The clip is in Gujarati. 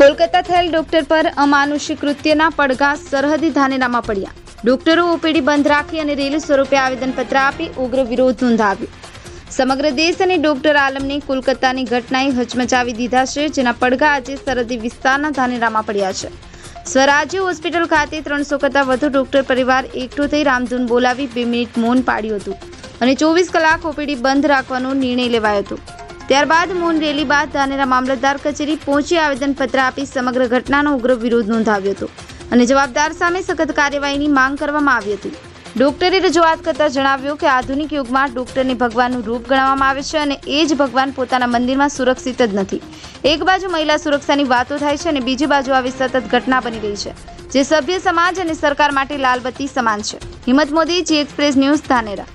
કોલકાતા થયેલ ડોક્ટર પર અમાનુષિક કૃત્યના પડઘા સરહદી ધાનેરામાં પડ્યા. ડોક્ટરો ઓપીડી બંધ રાખી અને રેલી સ્વરૂપે આવેદનપત્ર આપી ઉગ્ર વિરોધ નોંધાવ્યો. સમગ્ર દેશ અને ડોક્ટર આલમની કોલકાતાની ઘટનાએ હચમચાવી દીધા છે, જેના પડઘા આજે સરહદી વિસ્તારના ધાનેરામાં પડ્યા છે. સ્વરાજ્ય હોસ્પિટલ ખાતે ત્રણસો કરતાં વધુ ડોક્ટર પરિવાર એકઠો થઈ રામધૂન બોલાવી બે મિનિટ મૌન પાડ્યું હતું અને ચોવીસ કલાક ઓપીડી બંધ રાખવાનો નિર્ણય લેવાયો હતો. ત્યારબાદ મૌન રેલી બાદ ધાનેરા મામલતદાર કચેરી પહોંચી આવેદનપત્ર આપી સમગ્ર ઘટનાનો ઉગ્ર વિરોધ નોંધાવ્યો હતો અને જવાબદાર સામે સખત કાર્યવાહીની માંગ કરવામાં આવી હતી. ડોક્ટરે રજૂઆત કરતા જણાવ્યું કે આધુનિક યુગમાં ડોક્ટરને ભગવાનનું રૂપ ગણવામાં આવે છે અને એ જ ભગવાન પોતાના મંદિરમાં સુરક્ષિત જ નથી. એક બાજુ મહિલા સુરક્ષાની વાતો થાય છે અને બીજી બાજુ આવી સતત ઘટના બની રહી છે, જે સભ્ય સમાજ અને સરકાર માટે લાલબત્તી સમાન છે. Himmat Modi, Zee express news Dhanera.